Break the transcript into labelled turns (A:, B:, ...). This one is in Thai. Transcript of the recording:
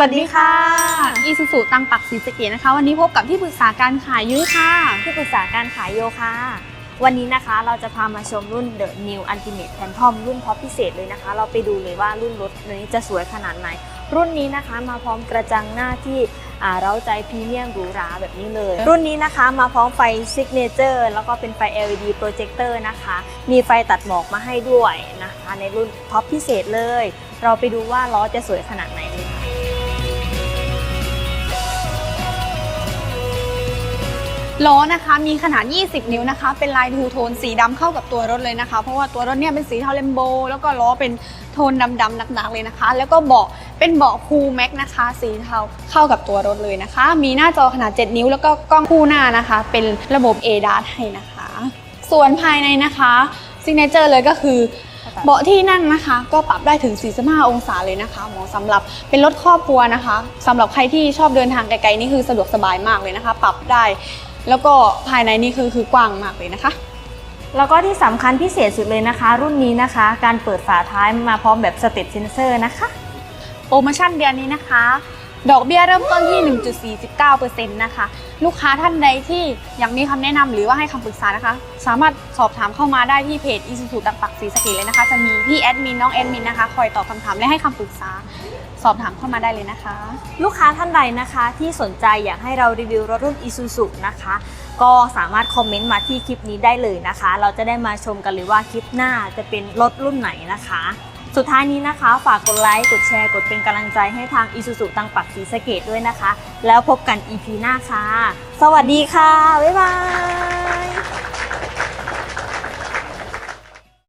A: วัสดีค่ะ
B: อีซูซูตังปักศรีสะเกดนะคะ วันนี้พบกับที่ปรึกษาการขายยุ้ยค่ะ
A: ที่ปรึกษาการขายโยค่ะ วันนี้นะคะเราจะพามาชมรุ่น The New Ultimate Phantom รุ่นท็อปพิเศษเลยนะคะ เราไปดูเลยว่ารุ่นรถนี้จะสวยขนาดไหน รุ่นนี้นะคะมาพร้อมกระจังหน้าที่อ่าเร้าใจพรีเมียมหรูหราแบบนี้เลย รุ่นนี้นะคะมาพร้อมไฟ Signature แล้วก็เป็นไฟ LED Projector นะคะ มีไฟตัดหมอกมาให้ด้วยนะคะ ในรุ่นท็อปพิเศษเลย เราไปดูว่าล้อจะสวยขนาดไหนเลย
B: ล้อนะคะมีขนาด 20 นิ้วนะคะ เป็นลายทูโทนสีดำเข้ากับตัวรถเลยนะคะ เพราะว่าตัวรถเนี่ยเป็นสีเทาเลมโบ แล้วก็ล้อเป็นโทนดำๆหนักๆเลยนะคะ แล้วก็เบาะเป็นเบาะคูลแม็กนะคะ สีเทาเข้ากับตัวรถเลยนะคะ มีหน้าจอขนาด 7 นิ้ว แล้วก็กล้องคู่หน้านะคะ เป็นระบบ a d a s ให้นะคะ ส่วนภายในนะคะซิกเนเจอร์เลยก็คือเบาะที่นั่งนะคะก็ปรับได้ถึง 45 องศาเลยนะคะเหมาะสำหรับเป็นรถครอบครัวนะคะสำหรับใครที่ชอบเดินทางไกลๆนี่คือสะดวกสบายมากเลยนะคะ ปรับได้ แล้วก็ภายในนี่คือคือกว้างมากเลยนะคะ
A: แล้วก็ที่สำคัญพิเศษสุดเลยนะคะ รุ่นนี้นะคะ การเปิดฝาท้ายมาพร้อมแบบสเต็ปเซนเซอร์นะคะ
B: โปรโมชั่นเดือนนี้นะคะ ดอกเบี้ยเริ่มต้นที่ 1.49%นะคะ ลูกค้าท่านใดที่อยากมีคำแนะนำหรือว่าให้คำปรึกษานะคะ สามารถสอบถามเข้ามาได้ที่เพจอีซูซูตักปักศรีสะเกดเลยนะคะ จะมีพี่แอดมินน้องแอดมินนะคะ คอยตอบคำถามและให้คำปรึกษา สอบถามเข้ามาได้เลยนะคะ
A: ลูกค้าท่านใดนะคะที่สนใจอยากให้เรารีวิวรถรุ่น Isuzu นะคะ ก็สามารถคอมเมนต์มาที่คลิปนี้ได้เลยนะคะ เราจะได้มาชมกันเลยว่าคลิปหน้าจะเป็นรถรุ่นไหนนะคะ สุดท้ายนี้นะคะ ฝากกดไลค์กดแชร์กดเป็นกำลังใจให้ทาง Isuzu ตังปักศรีสะเกดด้วยนะคะ แล้วพบกัน EP หน้าค่ะ สวัสดีค่ะ บ๊ายบาย